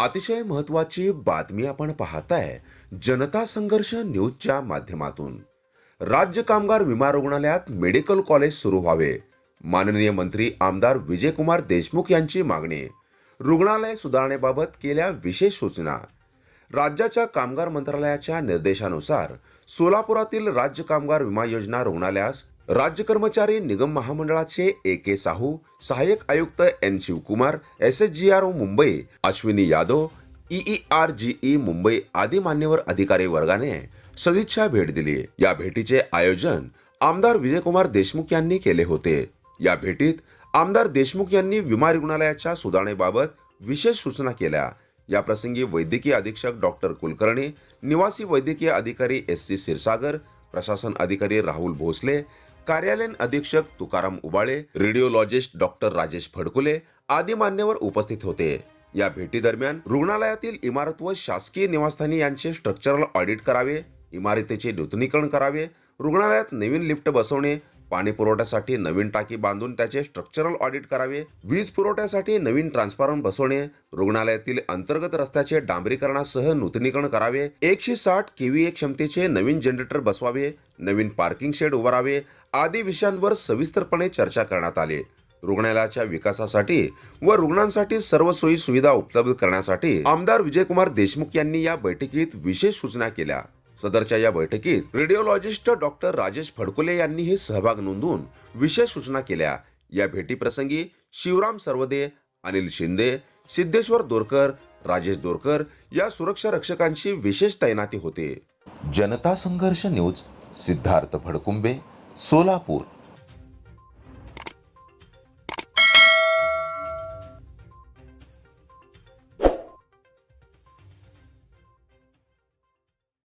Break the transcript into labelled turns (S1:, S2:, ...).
S1: अतिशय महत्वाची बातमी आपण पाहताय जनता संघर्ष न्यूजच्या माध्यमातून. राज्य कामगार विमा रुग्णालयात मेडिकल कॉलेज सुरू व्हावे. माननीय मंत्री आमदार विजयकुमार देशमुख यांची मागणी. रुग्णालय सुधारणेबाबत केल्या विशेष सूचना. राज्याच्या कामगार मंत्रालयाच्या निर्देशानुसार सोलापुरातील राज्य कामगार विमा योजना रुग्णालयास राज्य कर्मचारी निगम महामंडळाचे ए के साहू सहाय्यक आयुक्त N Shivakumar S S G R O Mumbai Ashwini Yadav E R G E Mumbai आदी मान्यवर अधिकारी वर्गाने सदिच्छा भेट दिली. या भेटीचे आयोजन आमदार विजयकुमार देशमुख यांनी केले होते. या भेटीत आमदार देशमुख यांनी विमा रुग्णालयाच्या सुधारणेबाबत विशेष सूचना केल्या. या प्रसंगी वैद्यकीय अधीक्षक डॉक्टर कुलकर्णी निवासी वैद्यकीय अधिकारी एस सी क्षीरसागर प्रशासन अधिकारी राहुल भोसले कार्यालयीन अधीक्षक तुकाराम उबाळे रेडिओलॉजिस्ट डॉक्टर राजेश फडकुले आदी मान्यवर उपस्थित होते. या भेटी दरम्यान रुग्णालयातील इमारत व शासकीय निवासस्थानी यांचे स्ट्रक्चरल ऑडिट करावे इमारतीचे नूतनीकरण करावे रुग्णालयात नवीन लिफ्ट बसवणे पाणी पुरवठ्यासाठी नवीन टाकी बांधून त्याचे स्ट्रक्चरल ऑडिट करावे वीज पुरवठ्यासाठी नवीन ट्रान्सफॉर्मर बसवणे रुग्णालयातील अंतर्गत रस्त्याचे डांबरीकरणासह नूतनीकरण करावे एकशे साठ केव्हीए क्षमतेचे नवीन जनरेटर बसवावे नवीन पार्किंग शेड उभारावे आदी विषयांवर सविस्तरपणे चर्चा करण्यात आली. रुग्णालयाच्या विकासासाठी व रुग्णांसाठी सर्व सोयी सुविधा उपलब्ध करण्यासाठी आमदार विजयकुमार देशमुख यांनी या बैठकीत विशेष सूचना केल्या. सदरच्या या बैठकीत रेडिओलॉजिस्ट डॉक्टर राजेश फडकुले यांनीही सहभाग नोंदवून विशेष सूचना केल्या. या भेटीप्रसंगी शिवराम सर्वदे अनिल शिंदे सिद्धेश्वर दोरकर राजेश दोरकर या सुरक्षा रक्षकांची विशेष तैनाती होते. जनता संघर्ष न्यूज सिद्धार्थ फडकुंबे सोलापूर.